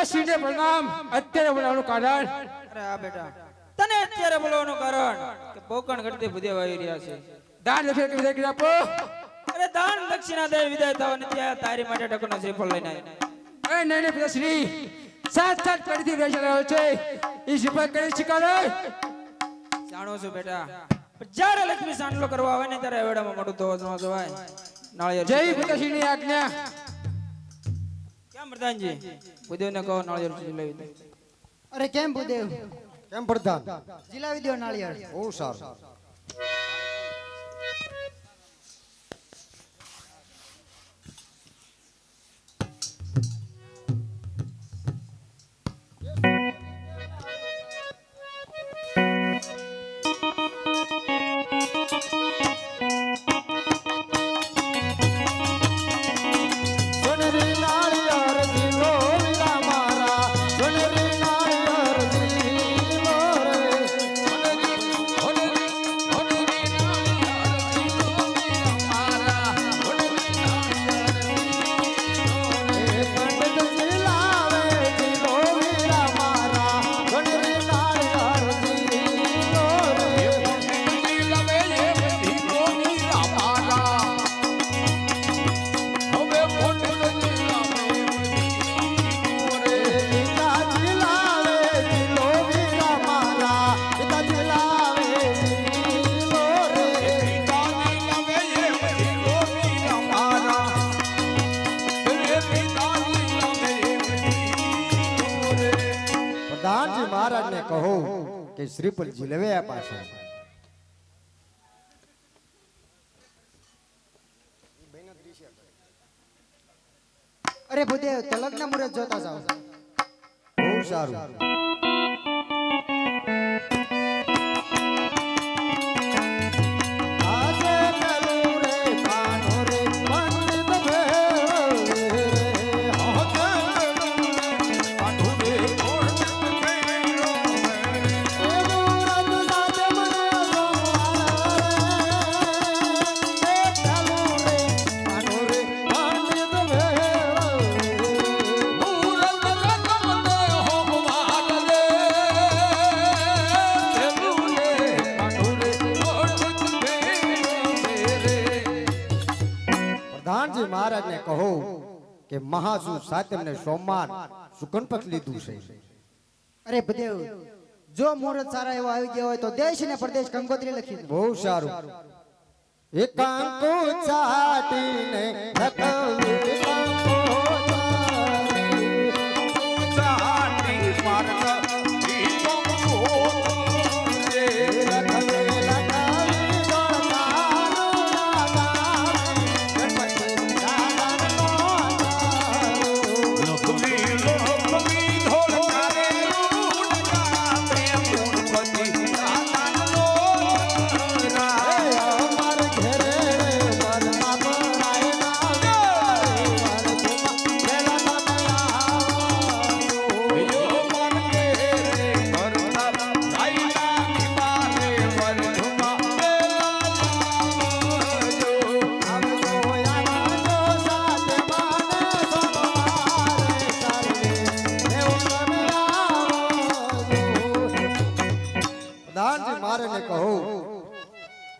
પિતાશ્રીને પ્રણામ. અત્યારે બોલાવવાનું કારણ? અરે આ બેટા તને અત્યારે બોલવાનું કારણ કે પોકણ ઘટતે ભૂદેવ આવી રહ્યા છે. દાન લખે કે વિદાય કરી આપો. અરે દાન દક્ષિણા દે વિદાય થવા નથી આયા તારી માટે ટકોનો શ્રીફળ લઈને આવી એ નહીં નહીં પિતાશ્રી સાત સાત પેઢીથી વેચાઈ રહ્યો છે. એ સિપાઈ કરી શીખવાડે? જાણો છું બેટા જ્યારે લક્ષ્મી સાંડલો કરવા આવે ને ત્યારે એવડામાં મોટું ધોવા ન જવાય જય પિતાશ્રીની આજ્ઞા. પ્રધાનજી ભૂદેવને કહો નાળિયેર લઈ દે અરે કેમ ભૂદેવ કેમ પ્રધાન જીલાવી દો નાળિયેર. બહુ સારું. કે શ્રીપલજી આ છે અરે ભૂદેવ તો લગ્ન મુરત જોતા જાઓ. બહુ સારું. કે મહાસુ સાતમને સોમવાર સુકનપત લીધું છે. અરે બદેવ જો મુહૂર્ત સારા એવા આવી ગયા હોય તો દેશ ને પ્રદેશ કંકોત્રી લખી બહુ સારું. એકાંકો ચાટીને લખવું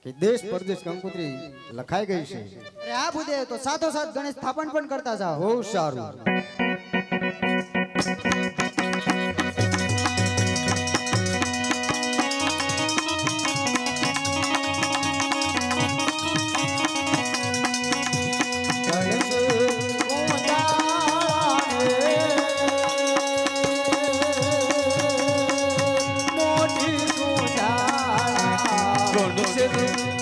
કે દેશ પરદેશ કંકોત્રી લખાઈ ગઈ છે. અરે આ બુદે તો સાથો સાથ ગણેશ સ્થાપન પણ કરતા જાઓ બહુ સારું. Gol do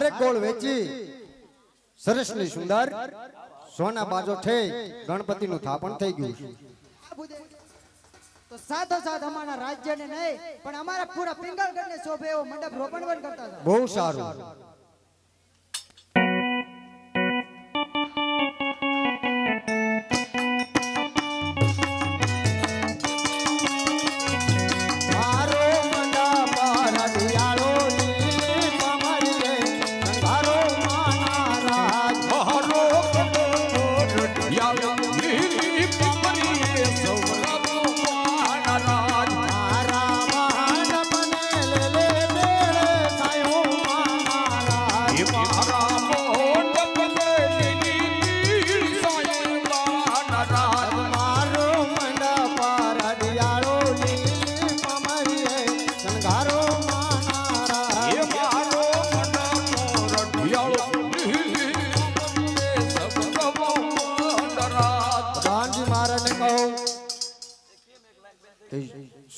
કે ખારેક ગોળ વેચી. સરસની સુંદર સોના બાજો છે ગણપતિનું થાપણ થઈ ગયું તો સાથો સાથ અમારા રાજ્યને નહીં પણ અમારા પૂરા પિંગલગઢને શોભે એવો મંડપ રોપણ પણ કરતા બહુ સારું.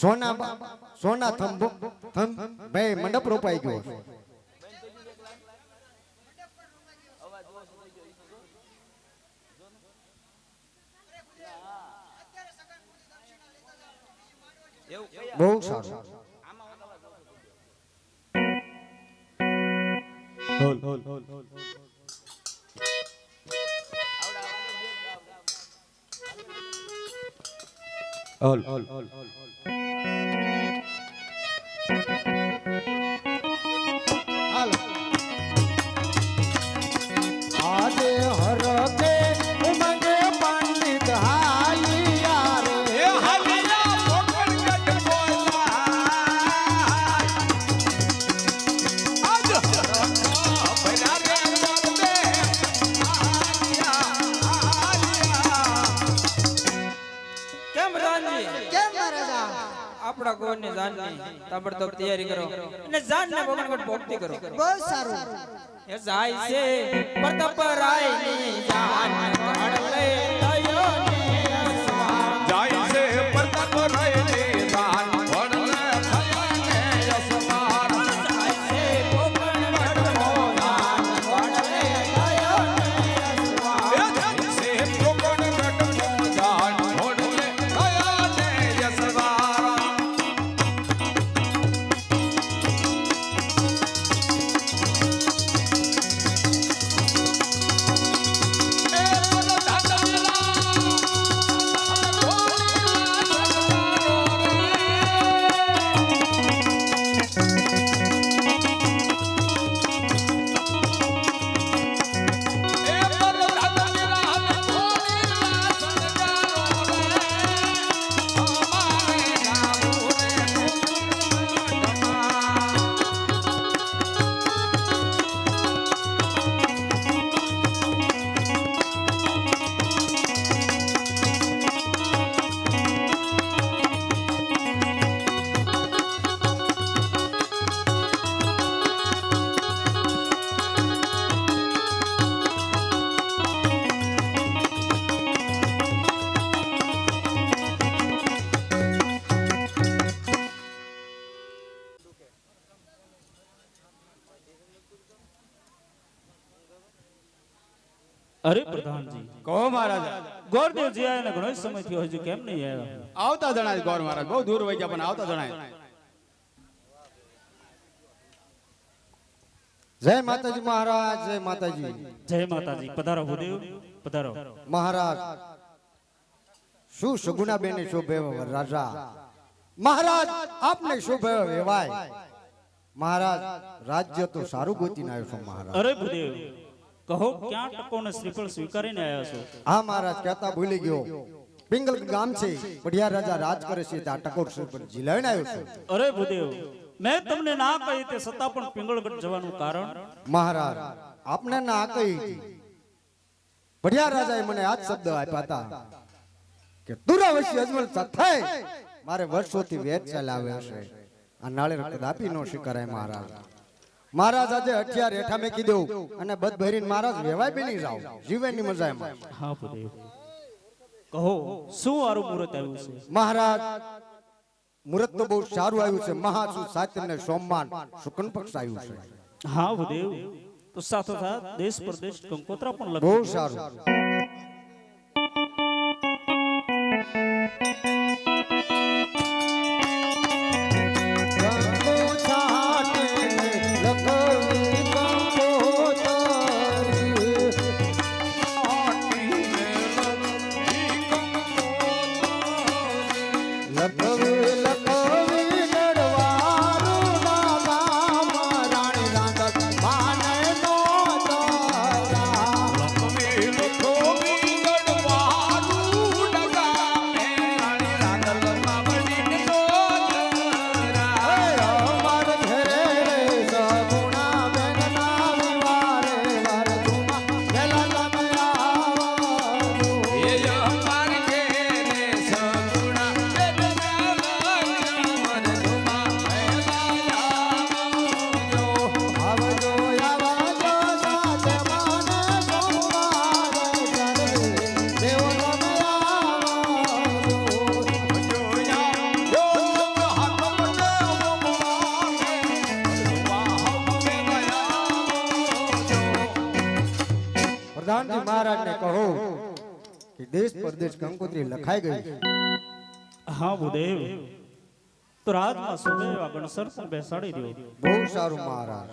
સોના સોના થંભ થંભ ભાઈ મંડપ રોપાઈ ગયો છે. બહુ સારું. હાલો. Thank you. આપણા ગોળની જાનની તાબડતોબ તૈયારી કરો. અને જાનને ભગવાન ભક્તિ કરો. બહુ સારું. એ જાય છે. પ્રતાપરાયની જાન કડલે થયો કહો મહારાજ. ગોરદેવજી આયા ઘણો સમય થયો હજુ કેમ નહીં આવ્યા? આવતા જણાય ગોર મહારાજ. બહુ દૂર વહી ગયા પણ આવતા જણાય. જય માતાજી મહારાજ જય માતાજી. જય માતાજી. પધારો ભૂદેવ પધારો. મહારાજ શું સગુણા બેને શોભે રાજા? મહારાજ આપને શોભે વેવાય. મહારાજ રાજ્ય તો સારું ગોતી આવ્યો છો મહારાજ. અરે ભૂદેવ કહો ક્યાં ટકોને શ્રીફળ સ્વીકારીને આવ્યા છો? હા મહારાજ કહેતા ભૂલી ગયો. પિંગલ ગામ છે પઢિયા રાજા રાજ કરે છે ત્યાં ટકોર શ્રીફળ જીલાવીને આવ્યો છું. અરે ભૂદેવ મેં તમને ના કહી તે છતાં પણ પિંગળગઢ જવાનું કારણ? મહારાજ આપને ના કહી પઢિયા રાજાએ મને આ જ શબ્દ આપ્યા હતા કે દુરાવશી અજમલ થાય મારે વર્ષોથી વેચ ચલાવ્યા છે. આ નાળે કદાપી નો સ્વીકારાય મહારાજ. મહારાજ આજે હથિયાર હેઠા મેં કીધું અને બધ ભરીને મહારાજ વેવાય બની જાવ જીવનની મજા એમાં. હા કહો શું વારું મુહૂર્ત આવ્યું છે? મહારાજ મુહૂર્ત તો બહુ સારું આવ્યું છે. મહાસુ સાત્ય ને સોમવાન શુકન પક્ષ આવ્યું છે. હા ભૂદેવ તો સાથોસાથ દેશ પ્રદેશ કંકોત્રા પણ બહુ સારું. કંકોત્રી લખાઈ ગઈ હા ભૂદેવ. તો રાજમાં સુદેવ એવા ગણસર પણ બેસાડી દો બહુ સારું મહારાજ.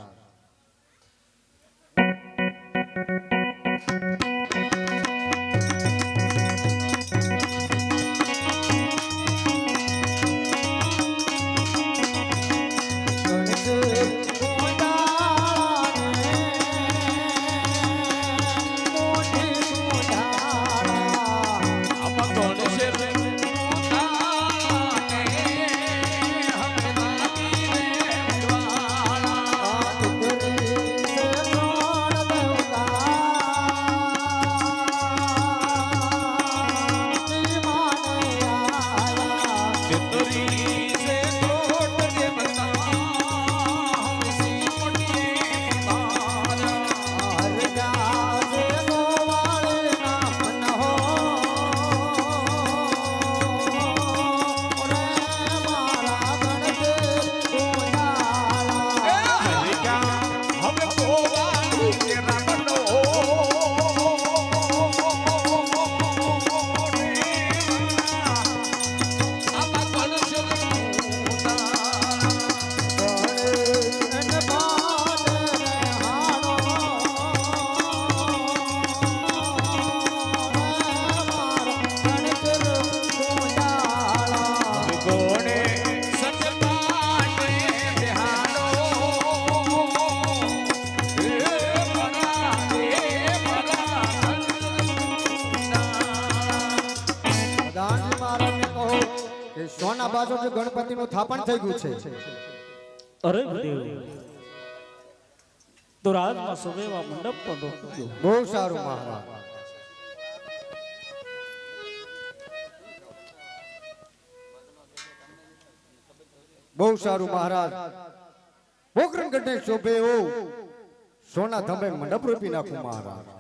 થાપણ થઈ ગયું છે. અરે દેવ. તો રાજમાં સુબે મંડપ પણ રોક્યો. બહુ સારું મહારાજ. બહુ સારું મહારાજ. પોકરણ ગઢે શોભે સોના ધમે મંડપ રૂપી નાખું મહારાજ.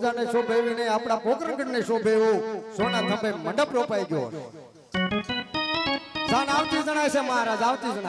પ્રજાને શોભેવીને આપણા પોકરણગઢને શોભેવું. સોના થંભે મંડપ રોપાઈ ગયો. સાન આવતી જણાય છે મહારાજ, આવતી જણાય